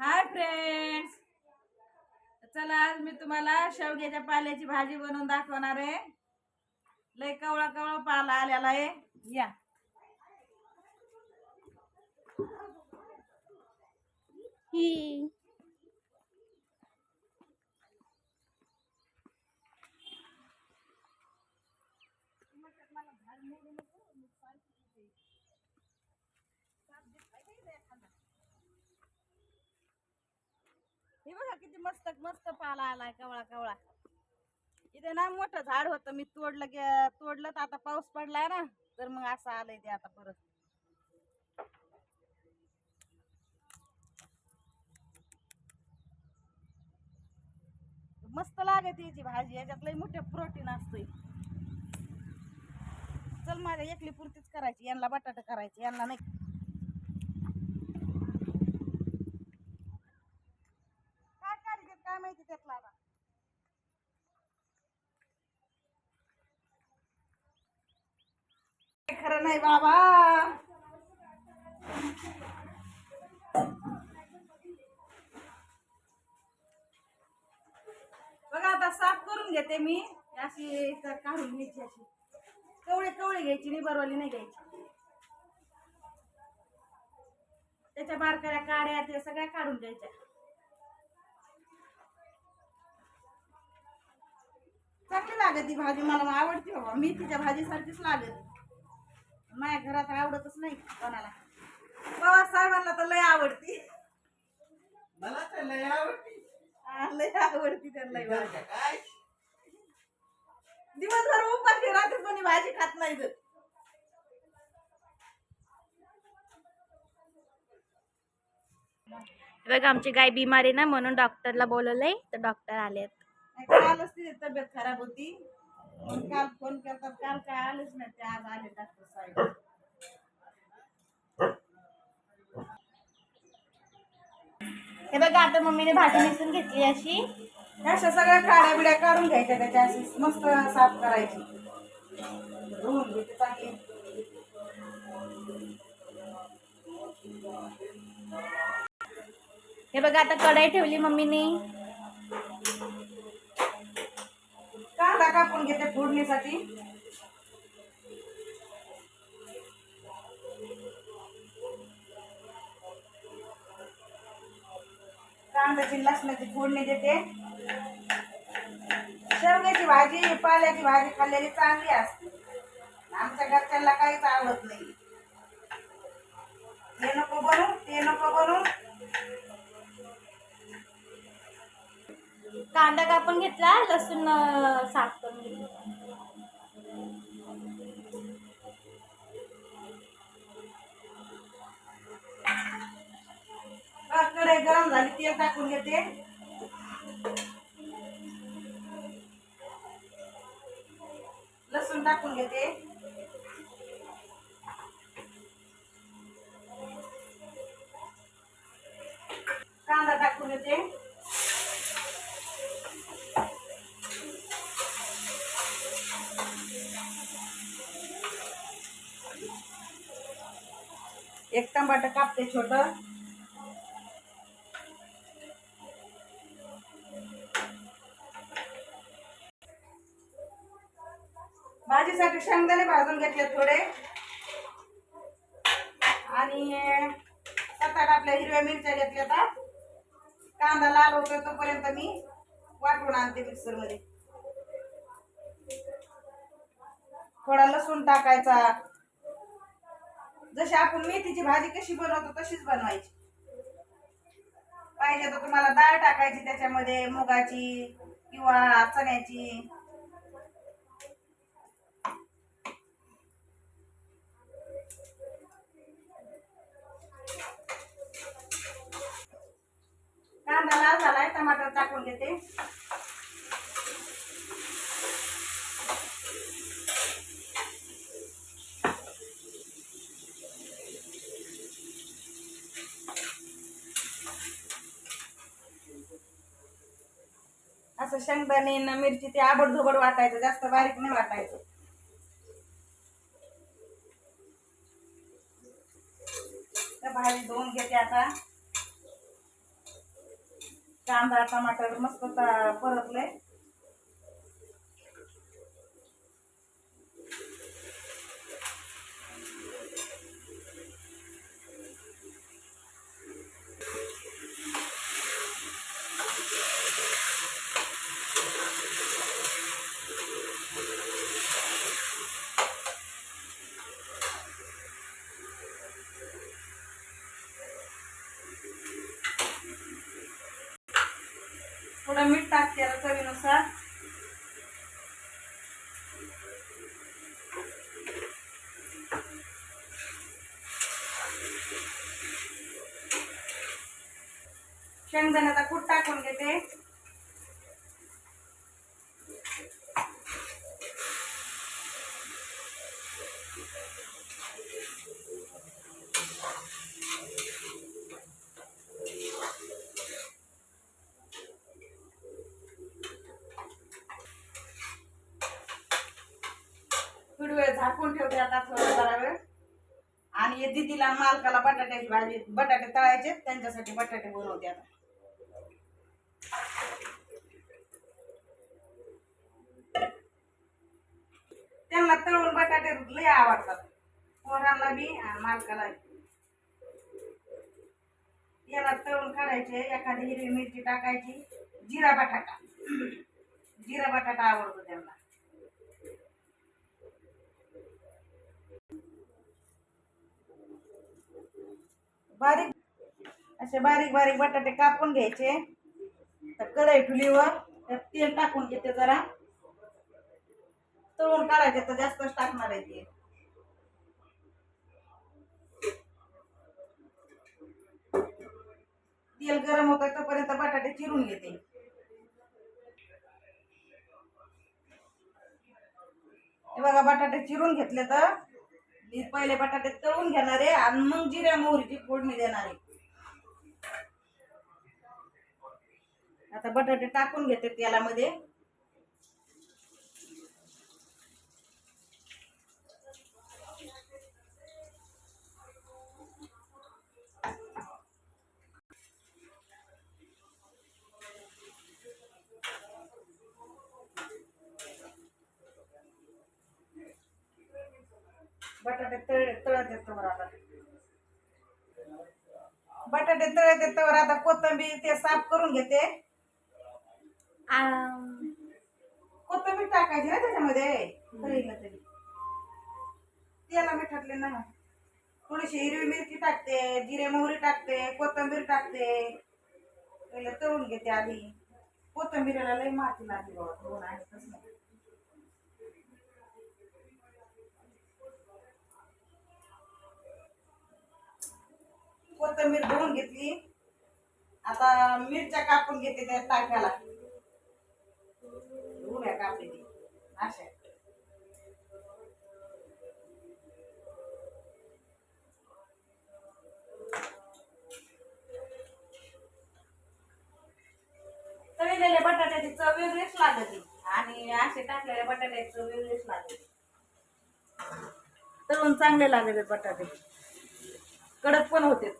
Hi friends. चला आज मी तुम्हाला शेवग्याच्या पाल्याची भाजी बनवून दाखवणार आहे. लय कवळा कवळा पाला आलेला आहे. या. ही हे बघा किती मस्त मस्त पाला आलाय कवळा कवळा. इथे ना मोठं झाड होतं मी तोडलं गे तोडलं तर आता पाऊस पडलाय ना तर मग असं आलंय ते आता परत. मस्त लागत याची भाजी याच्यात लय मोठे प्रोटीन असतंय. चल माझ्या एकली पुरतीच करायची यांना बटाटा करायची यांना नाही काय काढतात काय माहिती त्यातला आता? खरं नाही बाबा. बघा आता साफ करून घेते मी. अशी तर काढून घ्यायची अशी. कवळे कवळे घ्यायची निबरवाली नाही घ्यायची. त्याच्या बारकाऱ्या काड्या ते सगळ्या काढून द्यायच्या. चांगली लागत ती भाजी? मला आवडते बाबा. मी तिच्या भाजीसारखीच लागत. माझ्या घरात आवडतच नाही कोणाला. बाबा साहेबांना तर लय आवडती. मला तर लय आवडती. लय आवडती त्यांना भाजी. काय? दिवसभर उपाशी रात्री कोणी भाजी खात नाही तर. बघा आमची गाय बिमारी ना म्हणून डॉक्टरला बोलवलंय तर डॉक्टर आलेत. कालच तिची तब्येत खराब होती. मग काल फोन करतात काल काय आलेच नाही ते आज आले डॉक्टर साहेब. हे बघा आता मम्मीने भाजी मिसून घेतली अशी. अशा सगळ्या काड्या बिड्या काढून घ्यायच्या त्याच्या अशी मस्त साफ करायची. धुवून घेते चांगली. हे बघा आता कढाई ठेवली मम्मीने. कांदा कापून घेते फोडणीसाठी? कांद्याची लसणाची फोडणी देते. शेवग्याची भाजी पाल्याची भाजी खाल्लेली चांगली असते. आमच्या घरच्यांना काहीच आवडत नाही. हे नको बनू ते नको बनू कांदा कापून घेतला लसूण साफ करून घेतला. कढई गरम झाली तेल टाकून घेते. लसूण टाकून घेते. टमाटर कापते छोट. भाजीसाठी शेंगदाणे भाजून घेतले थोडे. आणि सात आठ आपल्या हिरव्या मिरच्या घेतल्या तर कांदा लाल होतो तोपर्यंत मी वाटून आणते मिक्सरमध्ये थोडा लसूण टाकायचा. जशी आपण मेथीची भाजी कशी बनवतो तशीच बनवायची. पाहिजे तर तुम्हाला डाळ टाकायची त्याच्यामध्ये मुगाची किंवा चण्याची. कांदा लाल झालाय टमाटर टाकून घेते असं शेंगदाणे न मिरची ते आबड धोबड वाटायचं जास्त बारीक नाही वाटायचं. त्या भाजी धुवून घेते आता. कांदा टमाटर मस्त परतले. थोडं मीठ टाकते चवीनुसार. शेंगदाण्याचा कूट टाकून घेते थोडी वेळ झाकून ठेवते आता थोडा जरा वेळ आणि ये दीदीला मालकाला बटाट्याची भाजी बटाटे तळायचे त्यांच्यासाठी बटाटे बनवते आता. त्यांना तळून बटाटे लय आवडतात. पोरांना बी आणि मालकाला याला तळून काढायचे एखादी हिरवी मिरची टाकायची जिरा बटाटा. जिरा बटाटा आवडतो त्यांना. बारीक असे बारीक बारीक बटाटे कापून घ्यायचे. तर कढई ठुलीवर त्यात तेल टाकून घेते जरा. तळून काढायचे तर जास्तच टाकणार आहे ते. तेल गरम होत तोपर्यंत बटाटे चिरून घेते. हे बघा बटाटे चिरून घेतले तर मी पहिले बटाटे तळून घेणार आहे आणि मग जिऱ्या मोहरीची फोडणी देणार आहे. आता बटाटे टाकून घेते तेलामध्ये. बटाटे तळ तळत येतो बरं आता. बटाटे तळत येतो बरं आता कोथिंबीर ते साफ करून घेते. कोथिंबीर टाकायची ना त्याच्यामध्ये? तळीला तरी. त्याला मिठातले ना. थोडीशी हिरवी मिरची टाकते जिरे मोहरी टाकते कोथिंबीर टाकते. पहिले तळून घेते आधी. कोथिंबीरला लई माती लागली बाबा दोन तसं. कोथिंबीर धुवून घेतली. आता मिरच्या कापून घेते त्या टाकायला उभ्या कापते ती अशा. तळलेल्या बटाट्याची चव वेगळीच लागते. आणि असे टाकलेल्या बटाट्याची चव वेगळीच लागते. तळून चांगले लागले बटाटे. कडक पण होते.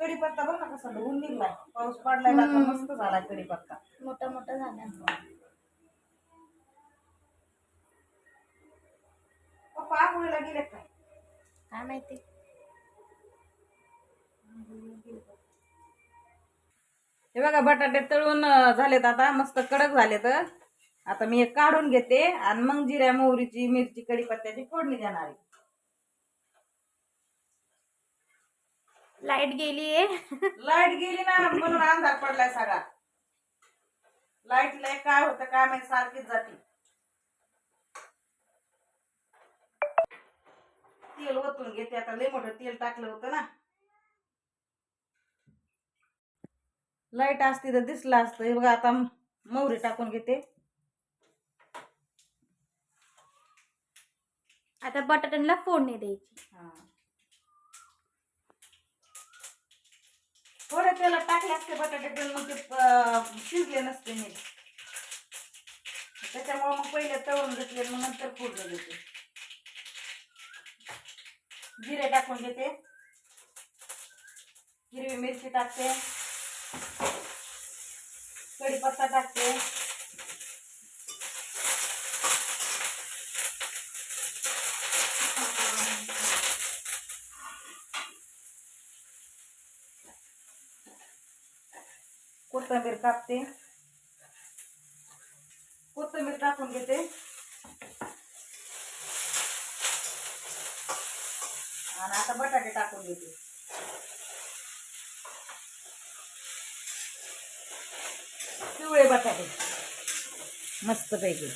कढीपत्ता बघ ना कसा धुवून निघलाय पाऊस पडलाय ना आता मस्त झालाय कढीपत्ता. मोठा मोठा झाला. पप्पा आंघोळीला गेले काय काय माहिती? हे बघा बटाटे तळून झालेत आता. मस्त कडक झालेत. आता मी हे काढून घेते आणि मग जिऱ्या मोहरीची मिरची कढीपत्त्याची फोडणी देणार आहे. लाइट गेलीये. लाइट गेली ना म्हणून अंधार पडलाय सगळा. लाईटला काय होतं काय माहिती सारखीच जाते. तेल ओतून घेते आता लय मोठं तेल टाकलं होतं ना. लाइट असती तर दिसलं असतं. हे बघा आता मोहरी टाकून घेते. आता बटाट्यांना फोडणी द्यायची. हा. थोडं त्याला टाकले असते बटाटे पण मग ते शिजले नसते मी त्याच्यामुळे मग पहिले तळून घेतले मग नंतर फोडलं घेते जिरे टाकून घेते हिरवी मिरची टाकते. कढीपत्ता टाकते. कापते कोथिंबीर टाकून घेते. आणि आता बटाटे टाकून घेते. पिवळे बटाटे. मस्त पैकी.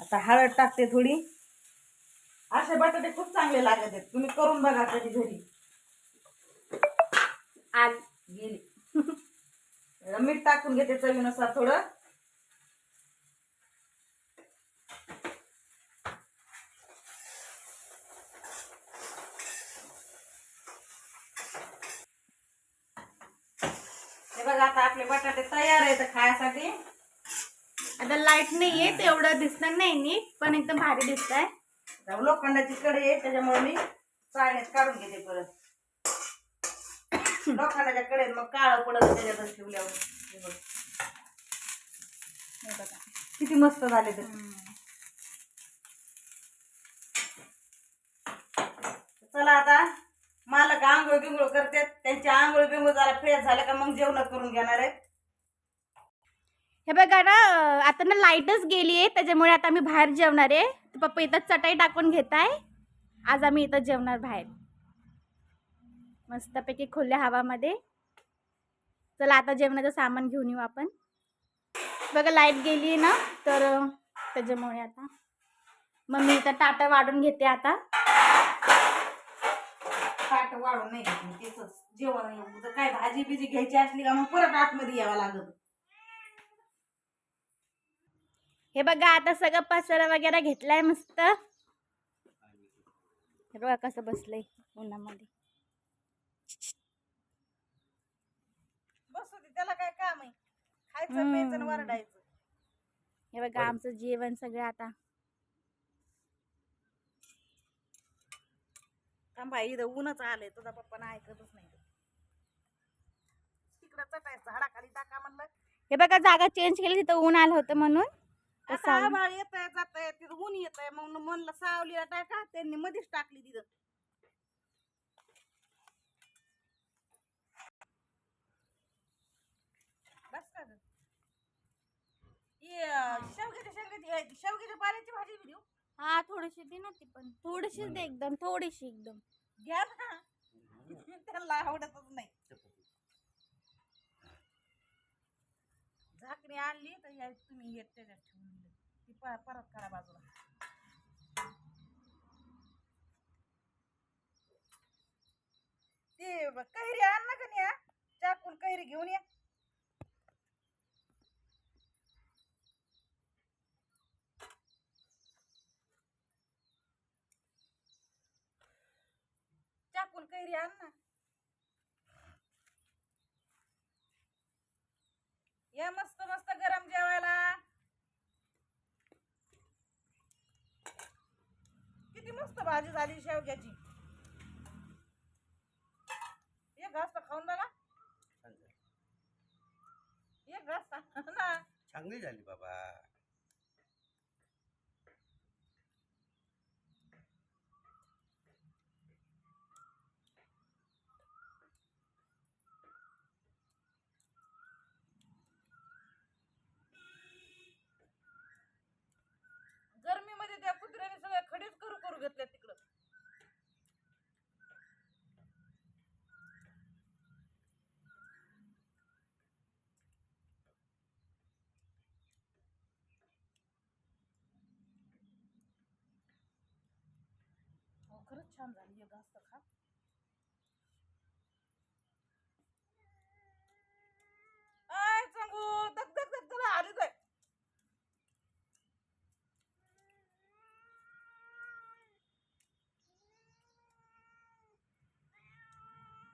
आता हळद टाकते थोडी. असे बटाटे खूप चांगले लागत आहेत. तुम्ही करून बघा कधी घरी. आज गेली. मीठ टाकून घेते चवीनुसार थोडं. हे बघा आता आपले बटाटे तयार आहेत खायसाठी. आता लाइट नाहीये तेवढं दिसणार नाही नीट पण एकदम भारी दिसत आहे लोखंडाची कढई आहे त्याच्यामुळे मी चाळण्यात काढून घेते परत. लोखंडाच्या कडेत मग काळं पडत त्याच्यातच ठेवल्यावर हे बघ. हे बघा. किती मस्त झाले ते. चला आता. मालक आंघोळ बिंघोळ करतात? त्यांची आंघोळ बिंघोळ जरा फ्रेश झालं का मग जेवण करून घेणार आहेत. हे बघा ना अं, आता ना लाईटच गेली आहे त्याच्यामुळे आता आम्ही बाहेर जेवणार आहे. तर पप्पा इथं चटाई टाकून घेत आहे आज आम्ही इथं जेवणार बाहेर. मस्तपैकी खुल्या हवामध्ये. चला आता जेवणाचं सामान घेऊन येऊ आपण. बघा लाइट गेली आहे ना तर त्याच्यामुळे आता. मग मी इथं ताटं वाढून घेते आता. ताट वाढून नाही तेच जेवण काय भाजी बिजी घ्यायची असली का मग परत आतमध्ये यावं लागत हे बघा आता सगळं पसारा वगैरे घेतलाय मस्त. कसं बसलंय उन्हामध्ये बस होती त्याला काय काम आहे? खायचं. प्यायचं वरडायचं. हे बघा आमचं जेवण सगळं आता. थांबा इथं ऊनच आलंय. तुझा पप्पा ना ऐकतच नाही. तिकडं चटायचं झाडाखाली टाका म्हणलं. हे बघा जागा चेंज केली तिथं ऊन आलं होतं म्हणून. तर आता सावली- आभाळ येत आहे जात आहे तिथं ऊन येत आहे मग म्हणलं सावलीला टाका त्यांनी मध्येच टाकली तिथं. बस का शेवग्याच्या अं, शेवग्याच्या पाल्याची भाजी बी देऊ. हा थोडीशी दे ना ती पण थोडीशीच दे एकदम थोडीशी एकदम. घ्या ना. त्यांना आवडतच नाही. झाकणी आणली तर या तुम्ही हे त्याच्यात ठेवून दिलं. ती प- परत करा बाजूला. ते ब- कैरी आण ना का नाही हा? चाकून कैरी घेऊन या चाकून कैरी आण ना या मस्त मस्त गरम जेवायला किती मस्त भाजी झाली शेवग्याची एक घास तर खाऊन बघा. एक घास खा ना चांगली झाली बाबा गरमीमध्ये त्या कुत्र्याने सगळ्या खडीच करू करू घेतल्या तिकडं हो खरंच छान झाली एक घास तर खा. आय सांगू दग दग दग तुला आलीच आहे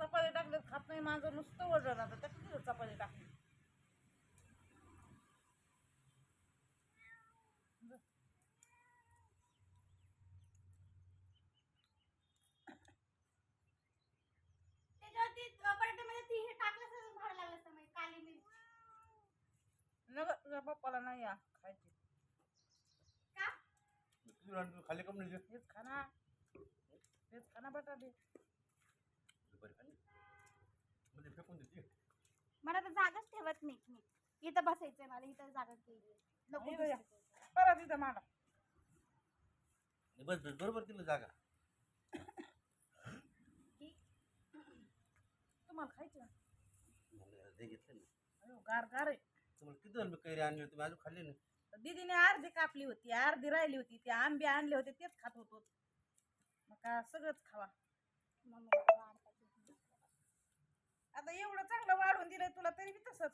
चपाती टाकले खात नाही माझं नुसतं वजन आता. त्या किती चपाती टाकली ते बटाट्यामध्ये ती हे टाकलं असतं भाड लागलं असतं म्हणजे काली मिरची नग तुझ्या पप्पाला नाही या खायची. का? किती वेळा तू खाल्ले का म्हणजे? हेच खाना हेच खाना दुपारी मध्ये फेकून देते. मला तर जागाच ठेवत नाही मी. इथं बसायचंय मला इथं जागा केली. नको इथं या. दुसरीकडे. परत इथं मांडा. बस बस बरोबर तिला जागा. तुम्हाला खायचं घेतलं ना. अयो, गार गार आहे. तुम्हाला किती मी कैरी आणली होती मी अजून खाल्ली नाही. दीदीने अर्धी कापली होती अर्धी राहिली होती ते आंबे आणले होते तेच खात होतो. मग का सगळंच खावा. मम्मीला वाढतात. आता एवढं चांगलं वाढून दिलंय तुला तरी बी तसंच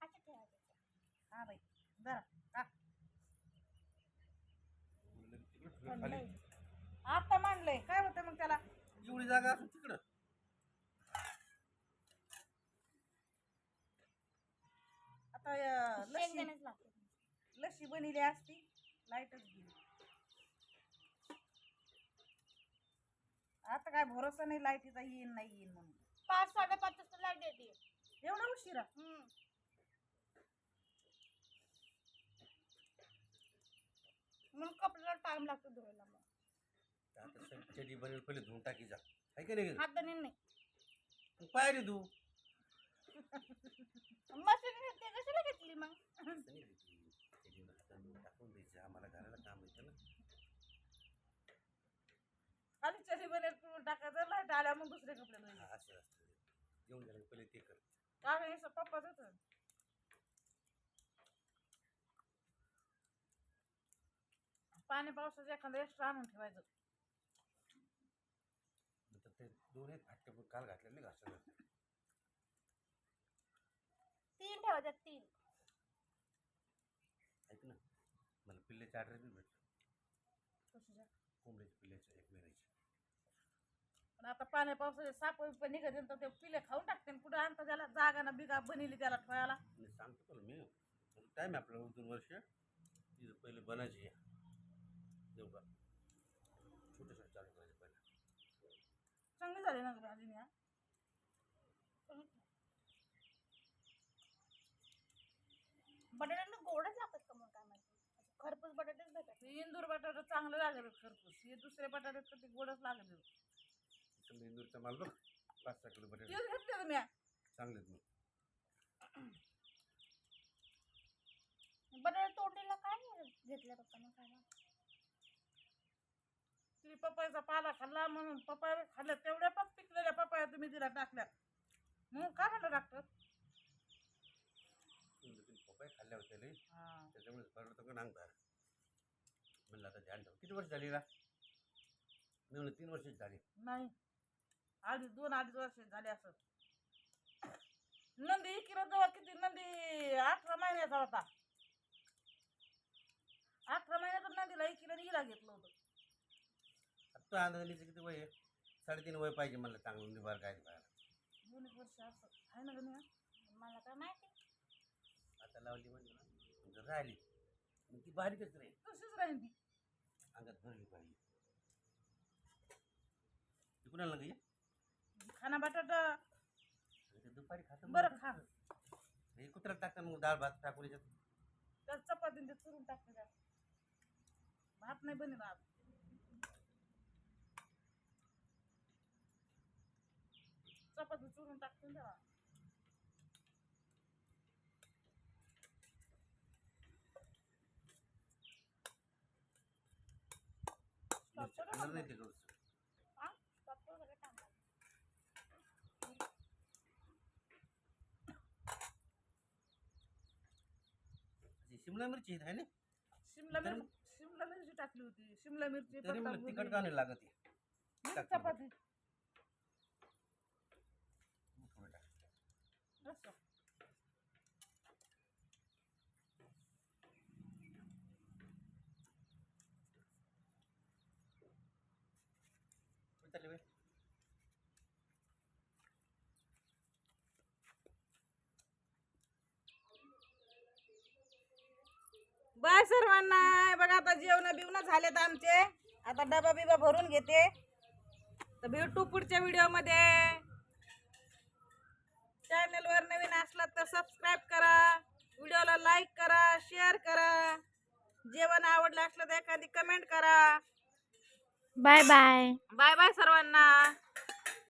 अच्छा ठेवायचं हा बाई जरा खा. म्हणलं तिकडं ठेवलं खाली आता मांडलंय काय होतं मग त्याला एवढी जागा असून तिकडं आता अं, लस्सी शेंगदाणेच लागते बनवली असती लाईटच गेली. आता काय भरोसा नाही लाईटीचा येईन नाही येईन म्हणून. पाच साडेपाच वाजता लाइट येते. एवढा उशिरा? हम्म. म्हणून कपड्याला टाइम लागतो धुवायला मग. आता बनेल पहिले धुवून टाकी जा. आहे का नाही हात नाही. मग पायरी धू. मशीन ते कशाला घेतली मग? टाकून द्यायची. आम्हाला घराला काम येतं ना. खाली बनेल पिळून टाकायचं लाइट आल्या मग दुसरे कपडे धुवायचे. हा, असं असतं. जेवण झालं की पहिले ते कर. काय हे पप्पाच होतं पाणी पावसाचं एखादं एक्स्ट्रा आणून ठेवायचं. नंतर ते दोन आहेत फाटके पण काल घातलेले घासलं तीन ठेवायच्यात तीन ऐक ना मला पिल्ल्याचे ऑर्डर बी भेटलं. कशाच्या? कोंबड्याचे पिल्ल्याचे एक महिन्याचे पण आता पाण्या पावसाचे साप पण निघत तर ते पिले खाऊन टाकते कुठं आणता त्याला? जागा ना बिगा बनली त्याला ठेवायला. मी सांगतो तुला मी टाईम आहे आपल्याला दोन वर्ष. तिथं पहिले बनायचे देऊ का? छोटेसा चालू करायचे पहिले. चांगली झाली ना भाजी या बटाट्याला गोडच लागतात का मग काय माहिती असं खरपूस बटाटेच इंदूर बटाटे चांगलं लागेल खरपूस. हे दुसरे बटाटे तर ते गोडच लागेल समजा इंदूरचा माल बघ. पाच सहा किलो बटाटे. तेच घेतले तुम्ही. मग. बटाटे तोडलेला काय नाही घेतलं पप्पाने खायला? ती पपईचा पाला खाल्ला म्हणून पपया खाल्ल्या तेवढ्या पण पिकलेल्या पपया तुम्ही तिला टाकल्या मग काय म्हणलं डॉक्टर पपाय खाल्ल्या होत्या लई हा त्याच्यामुळे बरं नांग बाहेर म्हणलं आता ध्यान ठेव. किती वर्ष झाली ना मी म्हणलं तीन वर्षाची झाली. नाही. अडीच दोन अडीच वर्ष झाले असं. नंदी इकडे जवळ किती? नंदी अठरा महिन्याचा होता. अठरा महिन्याचा नंदीला इकडे हिला घेतलं होतं. आता आनंदीचं किती वय आहे? साडेतीन वय पाहिजे म्हणलं चांगलं निभार काय दोन एक वर्ष असं. आहे ना गण्या मला काय माहिती. आता लावली म्हणजे ना जर राहिली. मग ती बारीकच राहील. तशीच राहील ती. अंगात भरली पाहिजे ती कुणाला लागली खाना बटाटा. ते दुपारी खातं बरं खा. हे कुत्र्याला टाकतात मग डाळ भात टाकून याच्यात? त्यात चपातीने ते चुरून टाकते त्यात भात नाही बनेल आज. चपाती चुरून टाकते ना त्याला मिरच्या खाणार नाही ते गवस हा पप्पा सगळं टाकतात अशी शिमला मिरची आहे ना शिमला तरी- मिरची शिमला मिरची टाकली होती. शिमला मिरची तरी मला तिखट का नाही लागत चपाती थोडं टाक. असं. बाय सर्वांना. बघा आता जेवण बिवणं झालेत आमचे. आता डबा बिबा भरून घेते. तर भेटू पुढच्या व्हिडिओमध्ये. चॅनलवर नवीन असला तर सबस्क्राईब करा. व्हिडिओला लाईक करा शेअर करा. जेवण आवडलं असलं तर एखादी कमेंट करा. बाय बाय बाय बाय सर्वांना.